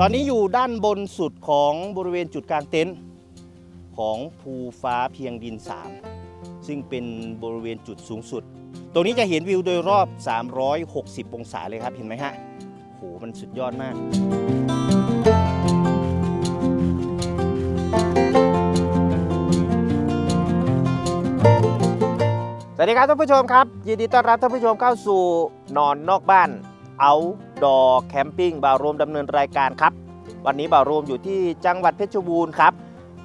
ตอนนี้อยู่ด้านบนสุดของบริเวณจุดกลางเต็นท์ของภูฟ้าเพียงดิน 3 ซึ่งเป็นบริเวณจุดสูงสุด ตรงนี้จะเห็นวิวโดยรอบ 360 องศาเลยครับเห็นไหมฮะโหมันสุดยอดมากสวัสดีครับท่านผู้ชมครับ ยินดีต้อนรับท่านผู้ชมเข้าสู่นอนนอกบ้าน Outdoor Camping บ่าวรวมดำเนินรายการครับ วันนี้บ่าวรวมอยู่ที่จังหวัดเพชรบูรณ์ครับ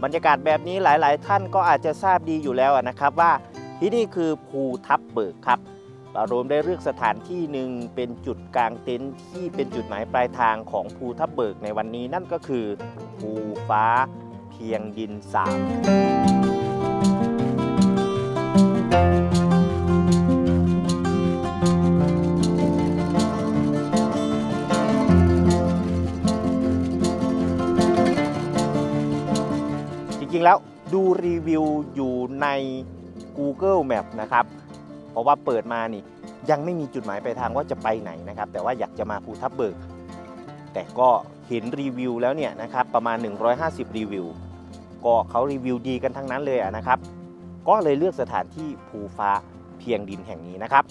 บรรยากาศแบบนี้หลาย ๆ ท่านก็อาจจะทราบดีอยู่แล้วนะครับว่าที่นี่คือภูทับเบิกครับบ่าวรวมได้เลือกสถานที่หนึ่งเป็นจุดกลางเต็นท์ที่เป็นจุดหมายปลายทางของภูทับเบิกในวันนี้นั่นก็คือภูฟ้าเพียงดินสาม ๆ แล้วดูรีวิวอยู่ใน Google Map นะครับ เพราะว่าเปิดมานี่ยังไม่มีจุดหมายปลายทางว่าจะไปไหนนะครับ แต่ว่าอยากจะมาภูทับเบิก แต่ก็เห็นรีวิวแล้วเนี่ยนะครับประมาณ 150 รีวิว ก็เขารีวิวดีกันทั้งนั้นเลยะนะครับ ก็เลยเลือกสถานที่ภูฟ้าเพียงดินแห่งนี้นะครับ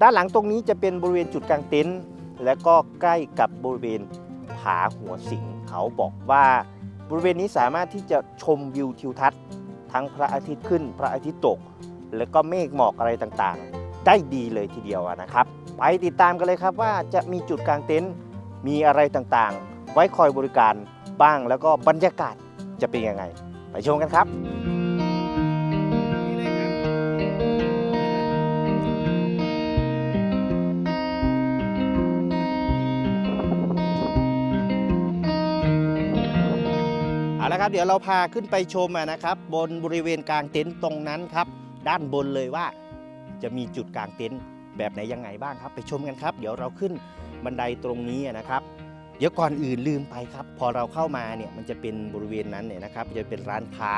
ด้านหลังตรงนี้จะเป็นบริเวณจุดกลางเต็นท์และก็ใกล้กับบริเวณผาหัวสิงเขาบอกว่า บริเวณนี้สามารถที่จะชมวิวทิวทัศน์ ทั้งพระอาทิตย์ขึ้น พระอาทิตย์ตก และก็เมฆหมอกอะไรต่างๆ ได้ดีเลยทีเดียวนะครับ ไปติดตามกันเลยครับว่าจะมีจุดกลางเต็นท์มีอะไรต่างๆ ไว้คอยบริการบ้างแล้วก็บรรยากาศจะเป็นยังไง ไปชมกันครับ เอาละครับ เดี๋ยวเราพาขึ้นไปชมนะครับ บนบริเวณกลางเต็นท์ตรงนั้นครับ ด้านบนเลยว่าจะมีจุดกลางเต็นท์แบบไหนยังไงบ้างครับ ไปชมกันครับ เดี๋ยวเราขึ้นบันไดตรงนี้นะครับ เดี๋ยวก่อนอื่นลืมไปครับ พอเราเข้ามาเนี่ยมันจะเป็นบริเวณนั้นเนี่ยนะครับจะเป็นร้านค้า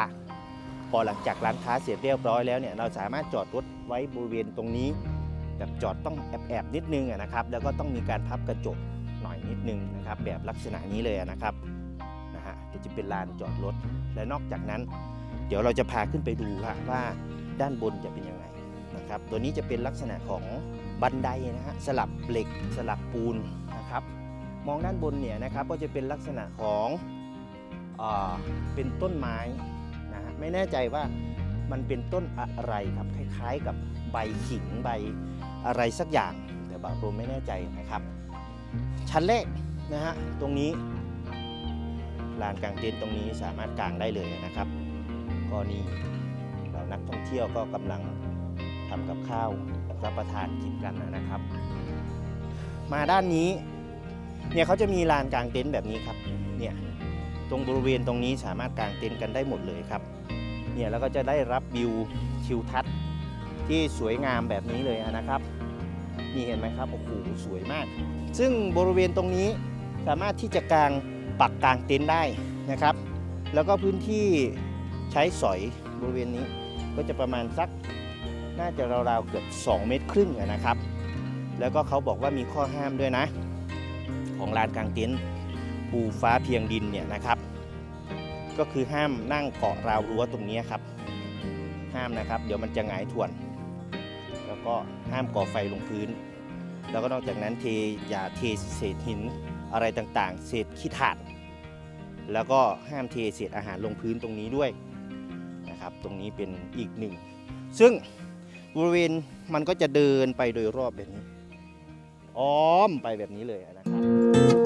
พอหลังจากร้านค้าเสร็จเรียบร้อยแล้วเนี่ยเราสามารถจอดรถไว้บริเวณตรงนี้แบบจอดต้องแอบๆนิดนึงนะครับ แล้วก็ต้องมีการพับกระจกหน่อยนิดนึงนะครับ แบบลักษณะนี้เลยนะครับ นะฮะเดี๋ยวจะเป็นลานจอดรถ และนอกจากนั้น เดี๋ยวเราจะพาขึ้นไปดูว่าว่าด้านบนจะเป็นยังไงนะครับ ตัวนี้จะเป็นลักษณะของบันไดนะฮะสลับเหล็กสลับปูนนะครับ มองด้านบนเนี่ยนะครับก็จะเป็นลักษณะของเออเป็นต้นไม้นะฮะไม่แน่ใจว่ามันเป็นต้นอะไรครับคล้ายๆ กับใบขิงใบอะไรสักอย่าง แต่บางรมไม่แน่ใจนะครับ ชั้นแรกนะฮะตรงนี้ ลานกลางเต็นท์ตรงนี้สามารถกางได้เลยนะครับ ก็นี่เรานักท่องเที่ยวก็กำลังทำกับข้าวรับประทานกินกันนะครับ มาด้านนี้เนี่ยเขาจะมีลานกลางเต็นท์แบบนี้ครับเนี่ยตรงบริเวณตรงนี้สามารถกางเต็นท์กันได้หมดเลยครับเนี่ยแล้วก็จะได้รับวิวทิวทัศน์ที่สวยงามแบบนี้เลยนะครับนี่เห็นไหมครับโอ้โหสวยมาก ซึ่งบริเวณตรงนี้สามารถที่จะกาง ปักกลางเต็นท์ได้นะครับ แล้วก็พื้นที่ใช้สอยบริเวณนี้ก็จะประมาณสักน่าจะราวๆเกือบ 2 เมตรครึ่งนะครับ แล้วก็เขาบอกว่ามีข้อห้ามด้วยนะ ของลานกลางเต็นท์ภูฟ้าเพียงดินเนี่ยนะครับ ก็คือห้ามนั่งเกาะราวรั้วตรงนี้ครับ ห้ามนะครับ เดี๋ยวมันจะหงายถ่วน แล้วก็ห้ามก่อไฟลงพื้น แล้วก็นอกจากนั้นเทอย่าเทเศษหิน อะไรต่างๆ เศษขี้ถ่านแล้วก็ห้ามเทเศษอาหารลงพื้นตรงนี้ด้วยนะครับ ตรงนี้เป็นอีกหนึ่ง ซึ่งบริเวณมันก็จะเดินไปโดยรอบแบบนี้ อ้อมไปแบบนี้เลยนะครับ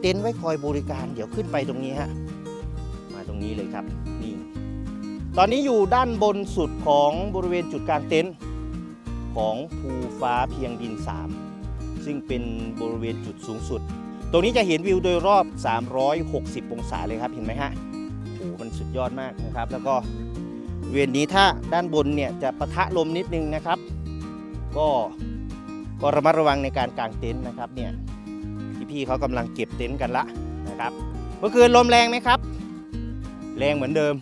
เต็นท์ไว้คอยบริการ เดี๋ยวขึ้นไปตรงนี้ฮะ มาตรงนี้เลยครับ นี่ ตอนนี้อยู่ด้านบนสุดของบริเวณจุดกลางเต็นท์ของภูฟ้าเพียงดิน 3 ซึ่งเป็นบริเวณจุดสูงสุด ตรงนี้จะเห็นวิวโดยรอบ 360 องศาเลยครับ เห็นไหมฮะ โอ้โหมันสุดยอดมากนะครับ แล้วก็เวณนี้ถ้าด้านบนเนี่ยจะปะทะลมนิดนึงนะครับ ก็ก็ระมัดระวังในการกางเต็นท์นะครับเนี่ย พี่ๆเขากำลังเก็บเต็นท์กันละนะครับ เมื่อคืนลมแรงไหมครับ แรงเหมือนเดิม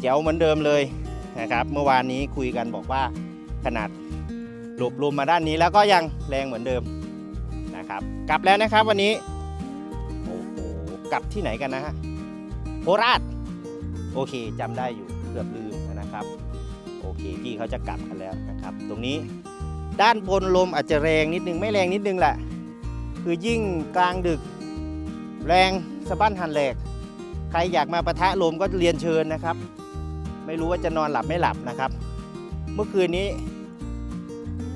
แจ๋วเหมือนเดิมเลยนะครับ เมื่อวานนี้คุยกันบอกว่าขนาดหลบลมมาด้านนี้แล้วก็ยังแรงเหมือนเดิมนะครับ กลับแล้วนะครับวันนี้โอ้โหกลับที่ไหนกันนะฮะโคราชโอเคจำได้อยู่เกือบลืมนะครับ โอเคพี่เขาจะกลับกันแล้วนะครับ ตรงนี้ด้านบนลมอาจจะแรงนิดนึงไม่แรงนิดนึงแหละ คือยิ่งกลางดึก แรงสะบั้นหันแหลก ใครอยากมาปะทะลมก็เรียนเชิญนะครับ ไม่รู้ว่าจะนอนหลับไม่หลับนะครับ เมื่อคืนนี้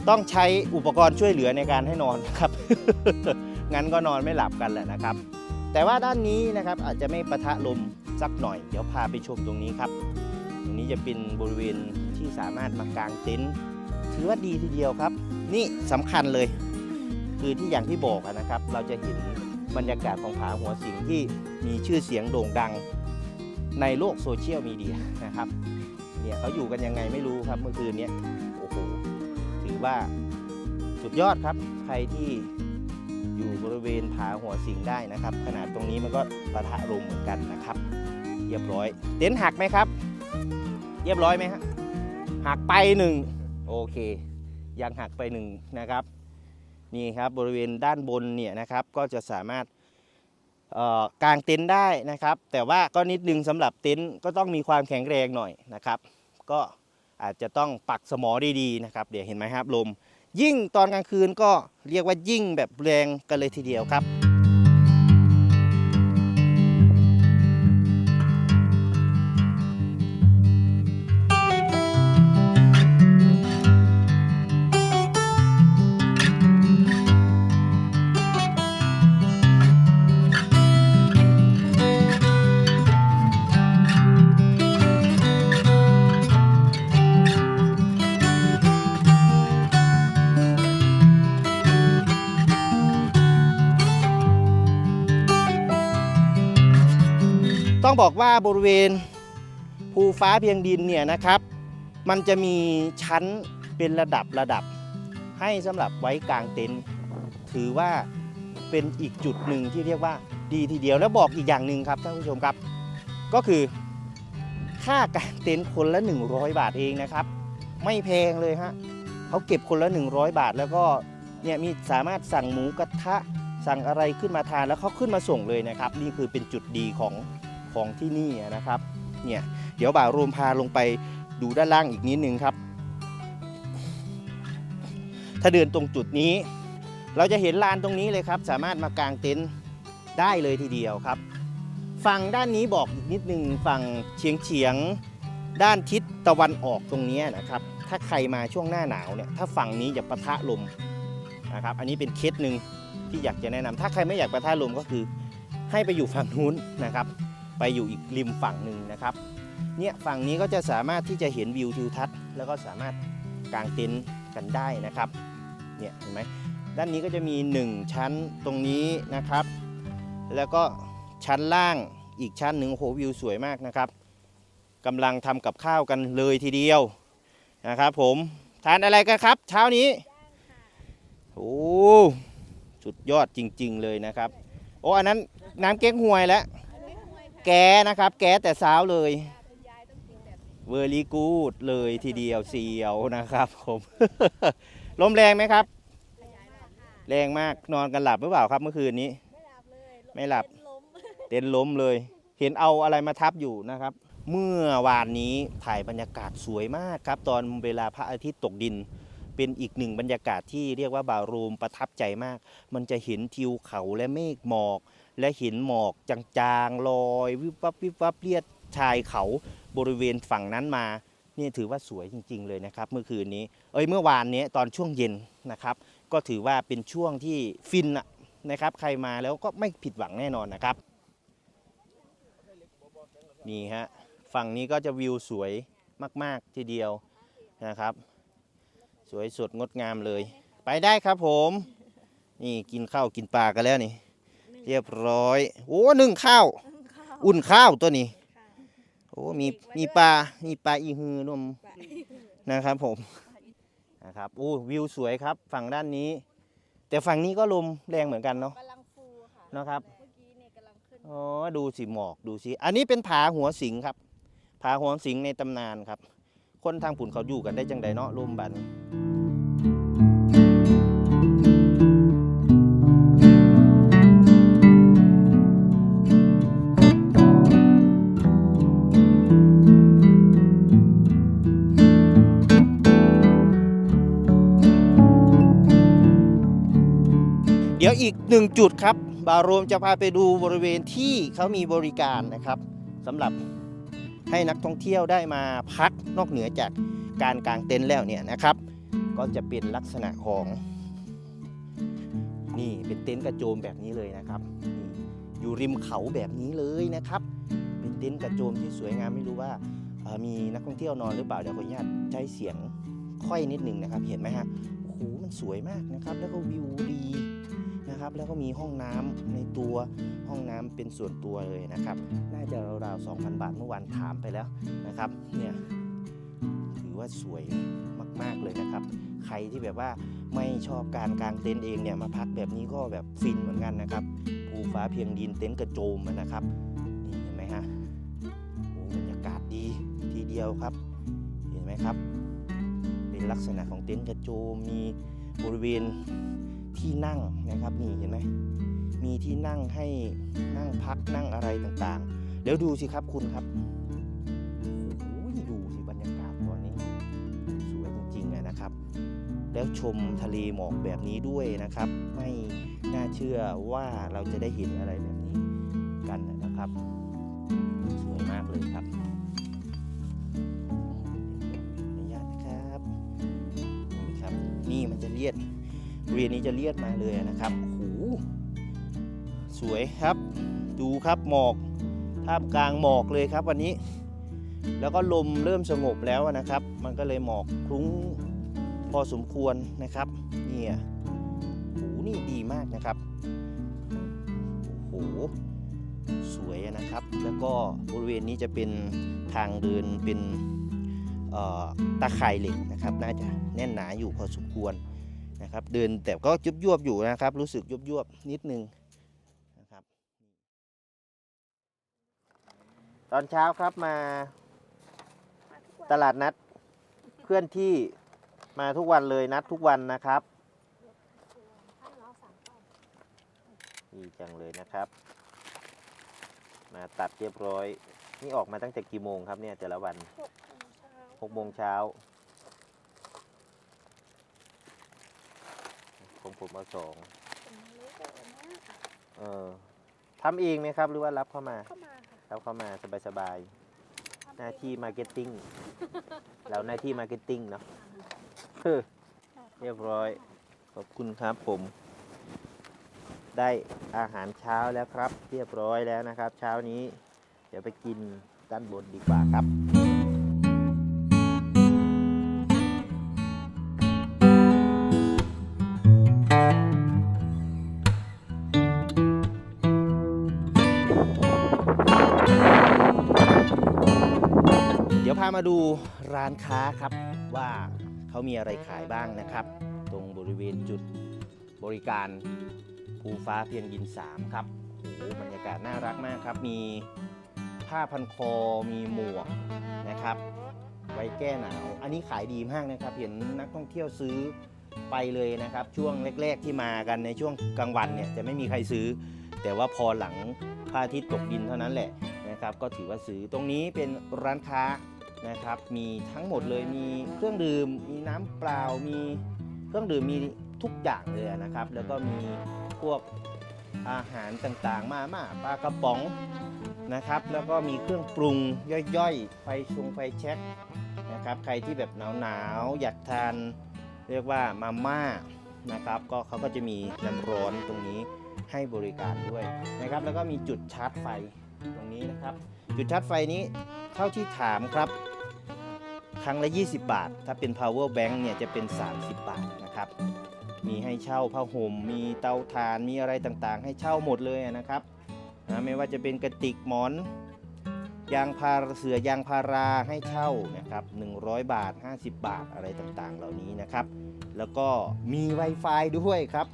ต้องใช้อุปกรณ์ช่วยเหลือในการให้นอนนะครับ งั้นก็นอนไม่หลับกันแหละนะครับ แต่ว่าด้านนี้นะครับอาจจะไม่ปะทะลมสักหน่อย เดี๋ยวพาไปชมตรงนี้ครับ ตรงนี้จะเป็นบริเวณที่สามารถมากางเต็นท์ถือว่าดีทีเดียวครับ นี่สำคัญเลย คือที่อย่างที่บอกนะครับ เราจะเห็นบรรยากาศของผาหัวสิงที่มีชื่อเสียงโด่งดังในโลกโซเชียลมีเดียนะครับเนี่ยเขาอยู่กันยังไงไม่รู้ครับเมื่อคืนนี้โอ้โหถือว่าสุดยอดครับ ใครที่อยู่บริเวณผาหัวสิงได้นะครับ ขนาดตรงนี้มันก็ประทะลมเหมือนกันนะครับ เรียบร้อย เต็นท์หักไหมครับ เรียบร้อยไหมฮะหักไปหนึ่งโอเค ยังหักไปหนึ่งนะครับ นี่ครับบริเวณด้านบนเนี่ยนะครับก็จะสามารถกางเต็นท์ได้นะครับ แต่ว่าก็นิดนึงสำหรับเต็นท์ก็ต้องมีความแข็งแรงหน่อยนะครับ ก็อาจจะต้องปักสมอดีๆนะครับ เดี๋ยวเห็นไหมครับลม ยิ่งตอนกลางคืนก็เรียกว่ายิ่งแบบแรงกันเลยทีเดียวครับ ต้องบอกว่าบริเวณภูฟ้าเพียงดินเนี่ยนะครับ มันจะมีชั้นเป็นระดับระดับ ให้สำหรับไว้กลางเต็นท์ถือว่าเป็นอีกจุดหนึ่งที่เรียกว่าดีทีเดียวแล้วบอกอีกอย่างหนึ่งครับท่านผู้ชมครับ ก็คือ ค่ากางเต็นท์คนละ 100 บาทเองนะครับ ไม่แพงเลยฮะเขาเก็บคนละ 100 บาทแล้วก็เนี่ยมีสามารถสั่งหมูกระทะสั่งอะไรขึ้นมาทานแล้วเขาขึ้นมาส่งเลยนะครับ นี่คือเป็นจุดดีของ ของที่นี่นะครับ เนี่ย เดี๋ยวบ่าวรวมพาลงไปดูด้านล่างอีกนิดนึงครับ ถ้าเดินตรงจุดนี้ เราจะเห็นลานตรงนี้เลยครับ สามารถมากางเต็นท์ได้เลยทีเดียวครับฝั่งด้านนี้บอกอีกนิดนึงฝั่งเฉียงเฉียงด้านทิศตะวันออกตรงนี้นะครับ ถ้าใครมาช่วงหน้าหนาวเนี่ยถ้าฝั่งนี้อย่าปะทะลมนะครับ อันนี้เป็นเคสหนึ่งที่อยากจะแนะนำถ้าใครไม่อยากปะทะลมก็คือ ให้ไปอยู่ฝั่งนู้นนะครับ ไปอยู่อีกริมฝั่งหนึ่งนะครับเนี่ยฝั่งนี้ก็จะสามารถที่จะเห็นวิวทิวทัศน์แล้วก็สามารถกางเต็นท์กันได้นะครับเนี่ยเห็นไหมด้านนี้ก็จะมี 1 ชั้นตรงนี้นะครับ แล้วก็ชั้นล่างอีกชั้นหนึ่งโอ้โหวิวสวยมากนะครับกำลังทำกับข้าวกันเลยทีเดียวนะครับผมทานอะไรกันครับ เช้านี้โอ้สุดยอดจริง ๆ เลยนะครับ โอ้อันนั้นน้ำเก๊กฮวยแล้ว แกนะครับ แกแต่เช้าเลยเวอร์ลีกูดเลยทีเดียวเสียวนะครับผมลมแรงไหมครับ แรงมากนอนกันหลับหรือเปล่าครับเมื่อคืนนี้ ไม่หลับเลยไม่หลับเต็นท์ล้มเต็นท์ล้มเลย เห็นเอาอะไรมาทับอยู่นะครับ เมื่อวานนี้ถ่ายบรรยากาศสวยมากครับ ตอนเวลาพระอาทิตย์ตกดิน เป็นอีกหนึ่งบรรยากาศที่เรียกว่าบาวรูมประทับใจมาก มันจะเห็นทิวเขาและเมฆหมอก และเห็นหมอกจางๆลอยวิบวับวิบวับเลียดชายเขาบริเวณฝั่งนั้นมานี่ถือว่าสวยจริง ๆ เลยนะครับ เมื่อคืนนี้ เอ้ยเมื่อวานนี้ตอนช่วงเย็นนะครับ ก็ถือว่าเป็นช่วงที่ฟินะนะครับ ใครมาแล้วก็ไม่ผิดหวังแน่นอนนะครับ นี่ฮะฝั่งนี้ก็จะวิวสวยมาก ๆ ทีเดียวนะครับ สวยสดงดงามเลย ไปได้ครับผม นี่กินข้าวกินปลากันแล้วนี่ เรียบร้อย โอ้นึ่งข้าวข้าว อุ่นข้าวตัวนี้ค่ะโอ้มีมีปลา มีปลาอีฮือนมนะครับผมนะครับโอ้วิวสวยครับ ฝั่งด้านนี้ แต่ฝั่งนี้ก็ลมแรงเหมือนกันเนาะกำลังฟูค่ะนะครับเมื่อกี้เนี่ยกำลังขึ้นอ๋อดูสิหมอกดูสิอันนี้เป็นผาหัวสิงครับผาหัวสิงในตำนานครับ คนทางผุนเขาอยู่กันได้จังใดเนาะลมบัดน อีกหนึ่งจุดครับ บาโรมจะพาไปดูบริเวณที่เขามีบริการนะครับสำหรับให้นักท่องเที่ยวได้มาพักนอกเหนือจากการกางเต็นท์แล้วเนี่ยนะครับ ก็จะเป็นลักษณะของ นี่เป็นเต็นท์กระโจมแบบนี้เลยนะครับ อยู่ริมเขาแบบนี้เลยนะครับ เป็นเต็นท์กระโจมที่สวยงามไม่รู้ว่ามีนักท่องเที่ยวนอนหรือเปล่าเดี๋ยวขออนุญาตใช้เสียงค่อยนิดนึงนะครับ เห็นไหมฮะโอ้โหมันสวยมากนะครับ แล้วก็วิวดี นะครับ แล้วก็มีห้องน้ำในตัวห้องน้ำเป็นส่วนตัวเลยนะครับ น่าจะราวๆ2,000 บาทเมื่อวานถามไปแล้วนะครับ เนี่ยถือว่าสวยมาก ๆ เลยนะครับ ใครที่แบบว่าไม่ชอบการกางเต็นท์เองเนี่ยมาพักแบบนี้ก็แบบฟินเหมือนกันนะครับภูฟ้าเพียงดินเต็นท์กระโจมนะครับนี่เห็นไหมฮะโอ้บรรยากาศดีทีเดียวครับ เห็นไหมครับ เป็นลักษณะของเต็นท์กระโจมมีบริเวณ ที่นั่งนะครับนี่เห็นไหมมีที่นั่งให้นั่งพักนั่งอะไรต่างๆ เดี๋ยวดูสิครับคุณครับโอ้โหดูสิบรรยากาศตอนนี้ สวยจริงๆนะครับ แล้วชมทะเลหมอกแบบนี้ด้วยนะครับ ไม่น่าเชื่อว่าเราจะได้เห็นอะไรแบบนี้กันนะครับ สวยมากเลยครับออนุญาตนะครับนี่ครับนี่มันจะเลียด บริเวณนี้จะเลียดมาเลยนะครับโอ้โหสวยครับ ดูครับหมอกท่ามกลางหมอกเลยครับวันนี้ แล้วก็ลมเริ่มสงบแล้วนะครับ มันก็เลยหมอกคลุ้งพอสมควรนะครับเนี่ยโหนี่ดีมากนะครับโอ้โหสวยนะครับ แล้วก็บริเวณนี้จะเป็นทางเดินเป็นเอ่อตาข่ายเหล็กนะครับ น่าจะแน่นหนาอยู่พอสมควร นะครับ เดินแต่ก็ยุบยวบๆอยู่นะครับ รู้สึกยุบยวบๆนิดนึงนะครับ ตอนเช้าครับมาตลาดนัดเคลื่อนที่มาทุกวันเลยนัดทุกวันนะครับดีจังเลยนะครับ มาตัดเรียบร้อย นี่ออกมาตั้งแต่กี่โมงครับเนี่ยแต่ละวันหกโมงเช้า ของผมเอาสองเออทำเองไหมครับ หรือว่ารับเข้ามา เข้ามาค่ะรับเข้ามาสบายๆ หน้าที่มาร์เก็ตติ้ง เราหน้าที่มาร์เก็ตติ้งเนาะเฮ้อเรียบร้อย ขอบคุณครับผม ได้อาหารเช้าแล้วครับ เรียบร้อยแล้วนะครับ เช้านี้ เดี๋ยวไปกินด้านบนดีกว่าครับ มาดูร้านค้าครับว่าเขามีอะไรขายบ้างนะครับ ตรงบริเวณจุดบริการภูฟ้าเพียงยิน 3 ครับโอ้บรรยากาศน่ารักมากครับ มีผ้าพันคอมีหมวกนะครับ ไว้แก้หนาว อันนี้ขายดีมากนะครับ เห็นนักท่องเที่ยวซื้อไปเลยนะครับ ช่วงแรก ๆที่มากันในช่วงกลางวันเนี่ยจะไม่มีใครซื้อ แต่ว่าพอหลังพระอาทิตย์ตกดินเท่านั้นแหละนะครับ ก็ถือว่าซื้อตรงนี้เป็นร้านค้า นะครับ มีทั้งหมดเลยมีเครื่องดื่ม มีน้ำเปล่า มีเครื่องดื่มมีทุกอย่างเลยนะครับ แล้วก็มีพวกอาหารต่างๆ มาม่าปลากระป๋องนะครับ แล้วก็มีเครื่องปรุงย่อยๆ ไฟชงไฟแช็คนะครับใครที่แบบหนาวๆอยากทานเรียกว่ามาม่านะครับก็เขาก็จะมีน้ำร้อนตรงนี้ให้บริการด้วยนะครับ แล้วก็มีจุดชาร์จไฟตรงนี้นะครับ จุดชาร์จไฟนี้เท่าที่ถามครับ ครั้งละ 20 บาท ถ้าเป็น power bank เนี่ยจะเป็น 30 บาทนะครับ มีให้เช่าผ้าห่ม มีเตาถ่าน มีอะไรต่างๆ ให้เช่าหมดเลยนะครับนะไม่ว่าจะเป็นกระติกหมอน ยางพาราเสือยางพาราให้เช่านะครับ 100 บาท 50 บาทอะไรต่างๆ เหล่านี้นะครับ แล้วก็มี Wi-Fi ด้วยครับ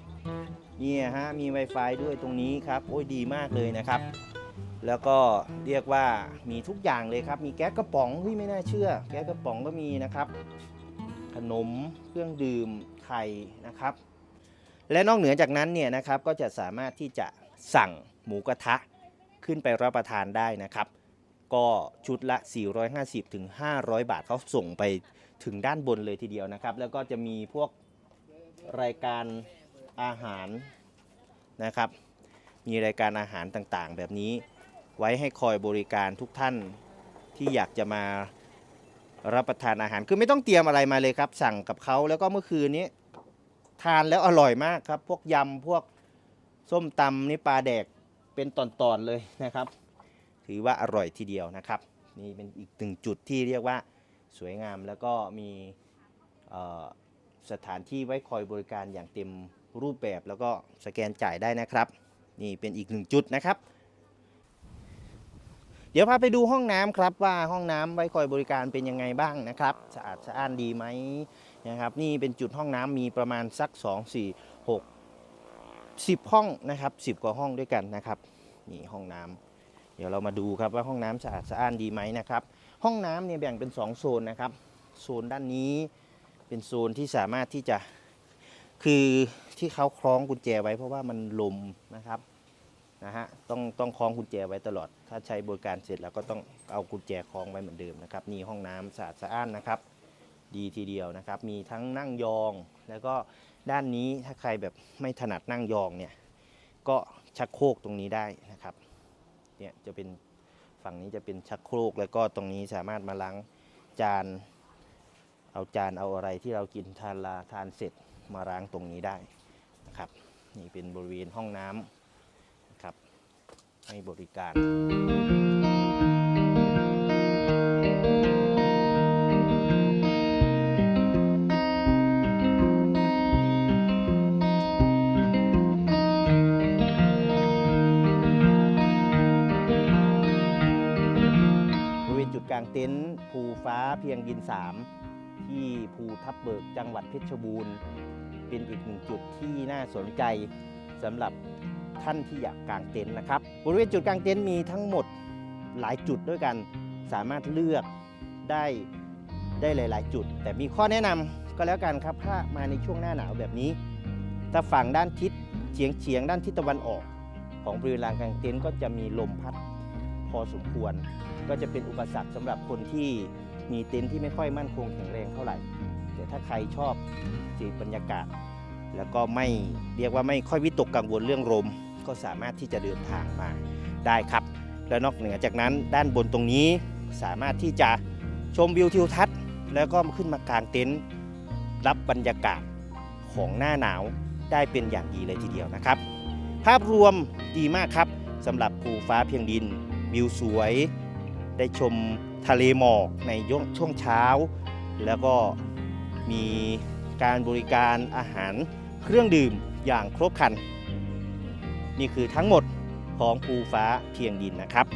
เนี่ยฮะ มี Wi-Fi ด้วยตรงนี้ครับ โอ้ยดีมากเลยนะครับ แล้วก็เรียกว่ามีทุกอย่างเลยครับ มีแก๊สกระป๋องเฮ้ยไม่น่าเชื่อ แก๊สกระป๋องก็มีนะครับ ขนมเครื่องดื่มไข่นะครับ และนอกเหนือจากนั้นเนี่ยนะครับก็จะสามารถที่จะสั่งหมูกระทะขึ้นไปรับประทานได้นะครับ ก็ชุดละ 450ถึง500 บาทเขาส่งไปถึงด้านบนเลยทีเดียวนะครับ แล้วก็จะมีพวกรายการอาหารนะครับ มีรายการอาหารต่างๆ แบบนี้ ไว้ให้คอยบริการทุกท่านที่อยากจะมารับประทานอาหาร คือไม่ต้องเตรียมอะไรมาเลยครับ สั่งกับเขาแล้วก็เมื่อคืนนี้ ทานแล้วอร่อยมากครับ พวกยำพวกส้มตำนี่ปลาแดกเป็นตอนๆเลยนะครับ ถือว่าอร่อยทีเดียวนะครับ นี่เป็นอีกหนึ่งจุดที่เรียกว่าสวยงามแล้วก็มีสถานที่ไว้คอยบริการอย่างเต็มรูปแบบแล้วก็สแกนจ่ายได้นะครับ นี่เป็นอีกหนึ่งจุดนะครับ เดี๋ยวพาไปดูห้องน้ำครับว่าห้องน้ำไว้คอยบริการเป็นยังไงบ้างนะครับสะอาดสะอ้านดีไหมนะครับนี่เป็นจุดห้องน้ำมีประมาณสัก 2 4 6 10 ห้องนะครับ10 กว่าห้องด้วยกันนะครับนี่ห้องน้ำเดี๋ยวเรามาดูครับว่าห้องน้ำสะอาดสะอ้านดีไหมนะครับห้องน้ำเนี่ยแบ่งเป็น 2 โซนนะครับโซนด้านนี้เป็นโซนที่สามารถที่จะคือที่เขาคล้องกุญแจไว้เพราะว่ามันลมนะครับ นะฮะต้องต้องคล้องกุญแจไว้ตลอด ถ้าใช้บริการเสร็จแล้วก็ต้องเอากุญแจคล้องไว้เหมือนเดิมนะครับนี่ห้องน้ำสะอาดสะอ้านนะครับ ดีทีเดียวนะครับ มีทั้งนั่งยอง แล้วก็ด้านนี้ถ้าใครแบบไม่ถนัดนั่งยองเนี่ยก็ชักโครกตรงนี้ได้นะครับเนี่ยจะเป็นฝั่งนี้จะเป็นชักโครกแล้วก็ตรงนี้สามารถมาล้างจาน เอาจานเอาอะไรที่เรากินทานลาทานเสร็จมาล้างตรงนี้ได้นะครับ นี่เป็นบริเวณห้องน้ำนะครับ ให้บริการบริเวณจุดกลางเต็นท์ภูฟ้าเพียงดิน 3 ที่ภูทับเบิกจังหวัดเพชรบูรณ์ เป็นอีกหนึ่งจุดที่น่าสนใจสำหรับ ท่านที่อยากกางเต็นท์นะครับ บริเวณจุดกางเต็นท์มีทั้งหมดหลายจุดด้วยกัน สามารถเลือกได้ได้หลาย ๆ จุด แต่มีข้อแนะนำก็แล้วกันครับถ้ามาในช่วงหน้าหนาวแบบนี้ ถ้าฝั่งด้านทิศเฉียงเฉียงด้านทิศตะวันออก ของบริเวณลานกลางเต็นท์ก็จะมีลมพัดพอสมควร ก็จะเป็นอุปสรรคสำหรับคนที่มีเต็นท์ที่ไม่ค่อยมั่นคงแข็งแรงเท่าไหร่ แต่ถ้าใครชอบสีบรรยากาศ แล้วก็ไม่เรียกว่าไม่ค่อยวิตกกังวลเรื่องลมก็สามารถที่จะเดินทางมาได้ครับ และนอกเหนือจากนั้นด้านบนตรงนี้สามารถที่จะชมวิวทิวทัศน์ แล้วก็ขึ้นมากางเต็นท์รับบรรยากาศของหน้าหนาวได้เป็นอย่างดีเลยทีเดียวนะครับ ภาพรวมดีมากครับสำหรับภูฟ้าเพียงดิน วิวสวย ได้ชมทะเลหมอกในช่วงเช้า แล้วก็มีการบริการอาหาร เครื่องดื่มอย่างครบครัน นี่คือทั้งหมดของภูฟ้าเพียงดินนะครับ